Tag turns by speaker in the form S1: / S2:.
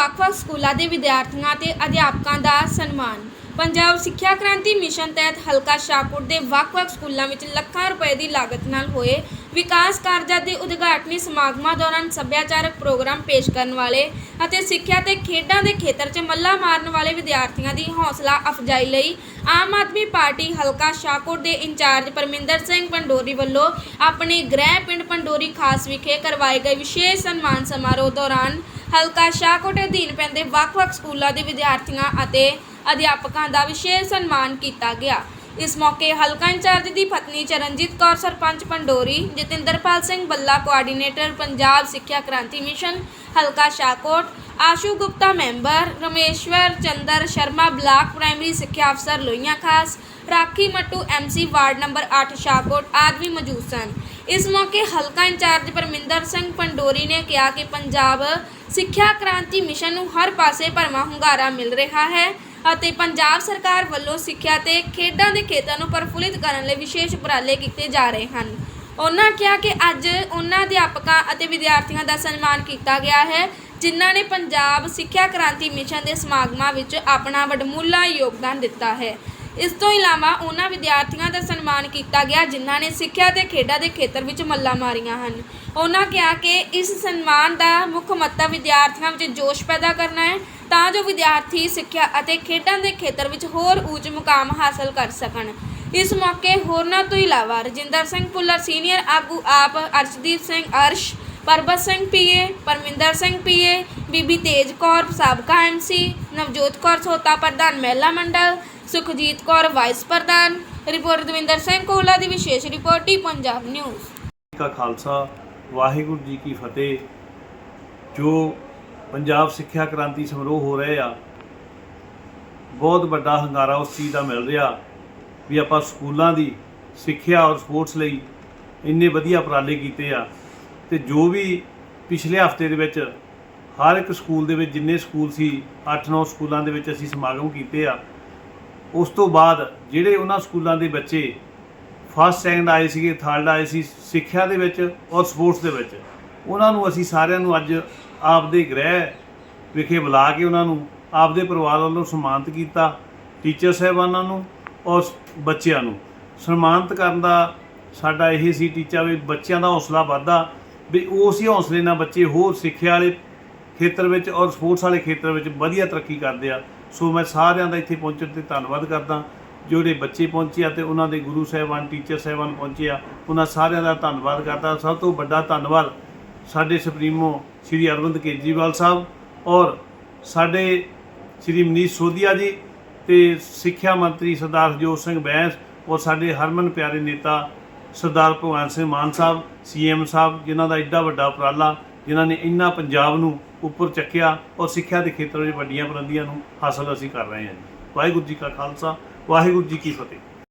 S1: ਵੱਖ-ਵੱਖ ਸਕੂਲਾਂ ਦੇ ਵਿਦਿਆਰਥੀਆਂ ਤੇ ਅਧਿਆਪਕਾਂ ਦਾ ਸਨਮਾਨ। ਪੰਜਾਬ ਸਿੱਖਿਆ ਕ੍ਰਾਂਤੀ ਮਿਸ਼ਨ ਤਹਿਤ ਹਲਕਾ ਸ਼ਾਹਕੋਟ ਦੇ ਵੱਖ-ਵੱਖ ਸਕੂਲਾਂ ਵਿੱਚ ਲੱਖਾਂ ਰੁਪਏ ਦੀ ਲਾਗਤ ਨਾਲ ਹੋਏ ਵਿਕਾਸ ਕਾਰਜਾਂ ਦੇ ਉਦਘਾਟਨੀ ਸਮਾਗਮਾਂ ਦੌਰਾਨ ਸੱਭਿਆਚਾਰਕ ਪ੍ਰੋਗਰਾਮ ਪੇਸ਼ ਕਰਨ ਵਾਲੇ ਅਤੇ ਸਿੱਖਿਆ ਤੇ ਖੇਡਾਂ ਦੇ ਖੇਤਰ 'ਚ ਮੱਲਾ ਮਾਰਨ ਵਾਲੇ ਵਿਦਿਆਰਥੀਆਂ ਦੀ ਹੌਸਲਾ ਅਫਜ਼ਾਈ ਲਈ ਆਮ ਆਦਮੀ ਪਾਰਟੀ ਹਲਕਾ ਸ਼ਾਹਕੋਟ ਦੇ ਇੰਚਾਰਜ ਪਰਮਿੰਦਰ ਸਿੰਘ ਪੰਡੋਰੀ ਵੱਲੋਂ ਆਪਣੇ ਗ੍ਰਹਿ ਪਿੰਡ ਪੰਡੋਰੀ ਖਾਸ ਵਿਖੇ ਕਰਵਾਏ ਗਏ ਵਿਸ਼ੇਸ਼ ਸਨਮਾਨ ਸਮਾਰੋਹ ਦੌਰਾਨ ਹਲਕਾ ਸ਼ਾਹਕੋਟ ਅਧੀਨ ਪੈਂਦੇ ਵੱਖ-ਵੱਖ ਸਕੂਲਾਂ ਦੇ ਵਿਦਿਆਰਥੀਆਂ ਅਤੇ ਅਧਿਆਪਕਾਂ ਦਾ ਵਿਸ਼ੇਸ਼ ਸਨਮਾਨ ਕੀਤਾ ਗਿਆ। ਇਸ ਮੌਕੇ ਹਲਕਾ ਇੰਚਾਰਜ ਦੀ ਪਤਨੀ ਚਰਨਜੀਤ ਕੌਰ, ਸਰਪੰਚ ਪੰਡੋਰੀ, ਜਤਿੰਦਰਪਾਲ ਸਿੰਘ ਬੱਲਾ ਕੋਆਰਡੀਨੇਟਰ ਪੰਜਾਬ ਸਿੱਖਿਆ ਕ੍ਰਾਂਤੀ ਮਿਸ਼ਨ, ਹਲਕਾ Shahkot, Ashu Gupta member, Rameshwar Chander Sharma block primary ਸਿੱਖਿਆ ਅਫਸਰ Lohian Khas, Rakhi Mattu MC ward number 8 Shahkot ਆਦਿ ਮੌਜੂਦ ਸਨ। ਇਸ ਮੌਕੇ ਹਲਕਾ ਇੰਚਾਰਜ ਪਰਮਿੰਦਰ ਸਿੰਘ ਪੰਡੋਰੀ ਨੇ ਕਿਹਾ ਕਿ ਪੰਜਾਬ ਸਿੱਖਿਆ ਕ੍ਰਾਂਤੀ ਮਿਸ਼ਨ ਨੂੰ ਹਰ ਪਾਸੇ ਭਰਵਾਂ ਹੁੰਗਾਰਾ ਮਿਲ ਰਿਹਾ ਹੈ ਅਤੇ ਪੰਜਾਬ ਸਰਕਾਰ ਵੱਲੋਂ ਸਿੱਖਿਆ ਤੇ ਖੇਡਾਂ ਦੇ ਖੇਤਰ ਨੂੰ ਪ੍ਰਫੁੱਲਿਤ ਕਰਨ ਲਈ ਵਿਸ਼ੇਸ਼ ਉਪਰਾਲੇ ਕੀਤੇ ਜਾ ਰਹੇ ਹਨ। ਉਹਨਾਂ ਕਿਹਾ ਕਿ ਅੱਜ ਉਹਨਾਂ ਅਧਿਆਪਕਾਂ ਅਤੇ ਵਿਦਿਆਰਥੀਆਂ ਦਾ ਸਨਮਾਨ ਕੀਤਾ ਗਿਆ ਹੈ, ਜਿਨ੍ਹਾਂ ਨੇ ਪੰਜਾਬ ਸਿੱਖਿਆ ਕ੍ਰਾਂਤੀ ਮਿਸ਼ਨ ਦੇ ਸਮਾਗਮਾਂ ਵਿੱਚ ਆਪਣਾ ਵਡਮੁੱਲਾ ਯੋਗਦਾਨ ਦਿੱਤਾ ਹੈ। ਇਸ ਤੋਂ ਇਲਾਵਾ ਉਹਨਾਂ ਵਿਦਿਆਰਥੀਆਂ ਦਾ ਸਨਮਾਨ ਕੀਤਾ ਗਿਆ, ਜਿਨ੍ਹਾਂ ਨੇ ਸਿੱਖਿਆ ਤੇ ਖੇਡਾਂ ਦੇ ਖੇਤਰ ਵਿੱਚ ਮੱਲਾਂ ਮਾਰੀਆਂ ਹਨ। ਉਹਨਾਂ ਕਿਹਾ ਕਿ ਇਸ ਸਨਮਾਨ ਦਾ ਮੁੱਖ ਮੱਤਵ ਵਿਦਿਆਰਥੀਆਂ ਵਿੱਚ ਜੋਸ਼ ਪੈਦਾ ਕਰਨਾ ਹੈ, ਤਾਂ ਜੋ ਵਿਦਿਆਰਥੀ ਸਿੱਖਿਆ ਅਤੇ ਖੇਡਾਂ ਦੇ ਖੇਤਰ ਵਿੱਚ ਹੋਰ ਉੱਚ ਮੁਕਾਮ ਹਾਸਲ ਕਰ ਸਕਣ। ਇਸ ਮੌਕੇ ਹੋਰਨਾਂ ਤੋਂ ਇਲਾਵਾ ਰਜਿੰਦਰ ਸਿੰਘ ਭੁੱਲਰ ਸੀਨੀਅਰ ਆਗੂ ਆਪ ਅਰਸ਼ਦੀਪ ਸਿੰਘ, ਅਰਸ਼, ਪਰਬਤ ਸਿੰਘ ਪੀਏ, ਪਰਮਿੰਦਰ ਸਿੰਘ ਪੀਏ, ਬੀਬੀ ਤੇਜ ਕੌਰ, ਸਾਬਕਾ ਐਮਸੀ ਨਵਜੋਤ ਕੌਰ ਸੋਤਾ, ਪ੍ਰਧਾਨ ਮਹਿਲਾ ਮੰਡਲ ਸੁਖਜੀਤ ਕੌਰ ਵਾਈਸ ਪ੍ਰਧਾਨ ਰਿਪੋਰਟ ਦਵਿੰਦਰ ਸਿੰਘ ਕੋਹਲਾ ਦੀ ਵਿਸ਼ੇਸ਼ ਰਿਪੋਰਟ ਟੀ ਪੰਜਾਬ ਨਿਊਜ਼।
S2: ਜੀ ਕਾ ਖਾਲਸਾ, ਵਾਹਿਗੁਰੂ ਜੀ ਕੀ ਫਤਿਹ। ਜੋ ਪੰਜਾਬ ਸਿੱਖਿਆ ਕ੍ਰਾਂਤੀ ਸਮਾਰੋਹ ਹੋ ਰਹੇ ਆ, ਬਹੁਤ ਵੱਡਾ ਹੰਗਾਰਾ ਉਸ ਚੀਜ਼ ਦਾ ਮਿਲ ਰਿਹਾ ਵੀ ਆਪਾਂ ਸਕੂਲਾਂ ਦੀ ਸਿੱਖਿਆ ਔਰ ਸਪੋਰਟਸ ਲਈ ਇੰਨੇ ਵਧੀਆ ਉਪਰਾਲੇ ਕੀਤੇ ਆ। ਤੇ ਜੋ ਵੀ ਪਿਛਲੇ ਹਫ਼ਤੇ ਦੇ ਵਿੱਚ ਹਰ ਇੱਕ ਸਕੂਲ ਦੇ ਵਿੱਚ ਜਿੰਨੇ ਸਕੂਲ ਸੀ 8-9 ਸਕੂਲਾਂ ਦੇ ਵਿੱਚ ਅਸੀਂ ਸਮਾਗਮ ਕੀਤੇ ਆ ਉਸ ਤੋਂ ਬਾਅਦ ਜਿਹੜੇ ਉਹਨਾਂ ਸਕੂਲਾਂ ਦੇ ਬੱਚੇ ਫਸਟ ਸੈਕੰਡ ਆਏ ਸੀਗੇ ਥਰਡ ਆਏ ਸੀ ਸਿੱਖਿਆ ਦੇ ਵਿੱਚ ਔਰ ਸਪੋਰਟਸ ਦੇ ਵਿੱਚ, ਉਹਨਾਂ ਨੂੰ ਅਸੀਂ ਸਾਰਿਆਂ ਨੂੰ ਅੱਜ ਆਪਦੇ ਗ੍ਰਹਿ ਵਿਖੇ ਬੁਲਾ ਕੇ ਉਹਨਾਂ ਨੂੰ ਆਪਦੇ ਪਰਿਵਾਰ ਵੱਲੋਂ ਸਨਮਾਨਿਤ ਕੀਤਾ ਟੀਚਰ ਸਾਹਿਬਾਨਾਂ ਨੂੰ ਔਰ ਬੱਚਿਆਂ ਨੂੰ। ਸਨਮਾਨਿਤ ਕਰਨ ਦਾ ਸਾਡਾ ਇਹ ਸੀ ਟੀਚਾ ਵੀ ਬੱਚਿਆਂ ਦਾ ਹੌਸਲਾ ਵੱਧਦਾ ਵੀ ਉਸੇ ਹੌਸਲੇ ਨਾਲ ਬੱਚੇ ਹੋਰ ਸਿੱਖਿਆ ਵਾਲੇ ਖੇਤਰ ਵਿੱਚ ਔਰ ਸਪੋਰਟਸ ਵਾਲੇ ਖੇਤਰ ਵਿੱਚ ਵਧੀਆ ਤਰੱਕੀ ਕਰਦੇ ਆ। ਸੋ ਮੈਂ ਸਾਰਿਆਂ ਦਾ ਇੱਥੇ ਪਹੁੰਚਣ ਤੇ ਧੰਨਵਾਦ ਕਰਦਾ। ਜਿਹੜੇ ਬੱਚੇ ਪਹੁੰਚੇ ਆ ਤੇ ਉਹਨਾਂ ਦੇ ਗੁਰੂ ਸਾਹਿਬਾਨ, ਟੀਚਰ ਸਾਹਿਬਾਨ ਪਹੁੰਚੇ ਆ, ਉਹਨਾਂ ਸਾਰਿਆਂ ਦਾ ਧੰਨਵਾਦ ਕਰਦਾ। ਸਭ ਤੋਂ ਵੱਡਾ ਧੰਨਵਾਦ ਸਾਡੇ ਸੁਪਰੀਮੋ ਸ਼੍ਰੀ ਅਰਵਿੰਦ ਕੇਜਰੀਵਾਲ ਸਾਹਿਬ ਔਰ ਸਾਡੇ ਸ਼੍ਰੀ ਮਨੀਸ਼ ਸੋਧੀਆ ਜੀ ਤੇ ਸਿੱਖਿਆ ਮੰਤਰੀ ਸਰਦਾਰ ਹਰਜੋਤ ਸਿੰਘ ਬੈਂਸ ਔਰ ਸਾਡੇ ਹਰਮਨ ਪਿਆਰੇ ਨੇਤਾ ਸਰਦਾਰ ਭਗਵੰਤ ਸਿੰਘ ਮਾਨ ਸਾਹਿਬ ਸੀਐਮ ਸਾਹਿਬ, ਜਿਨ੍ਹਾਂ ਦਾ ਐਡਾ ਵੱਡਾ ਉਪਰਾਲਾ ਜਿਨ੍ਹਾਂ ਨੇ ਇੰਨਾ ਪੰਜਾਬ ਨੂੰ ਉੱਪਰ ਚੱਕਿਆ ਔਰ ਸਿੱਖਿਆ ਦੇ ਖੇਤਰ ਵਿੱਚ ਵੱਡੀਆਂ ਬੁਲੰਦੀਆਂ ਨੂੰ ਹਾਸਲ ਅਸੀਂ ਕਰ ਰਹੇ ਹਾਂ ਜੀ। ਵਾਹਿਗੁਰੂ ਜੀ ਕਾ ਖਾਲਸਾ, ਵਾਹਿਗੁਰੂ ਜੀ ਕੀ ਫਤਿਹ।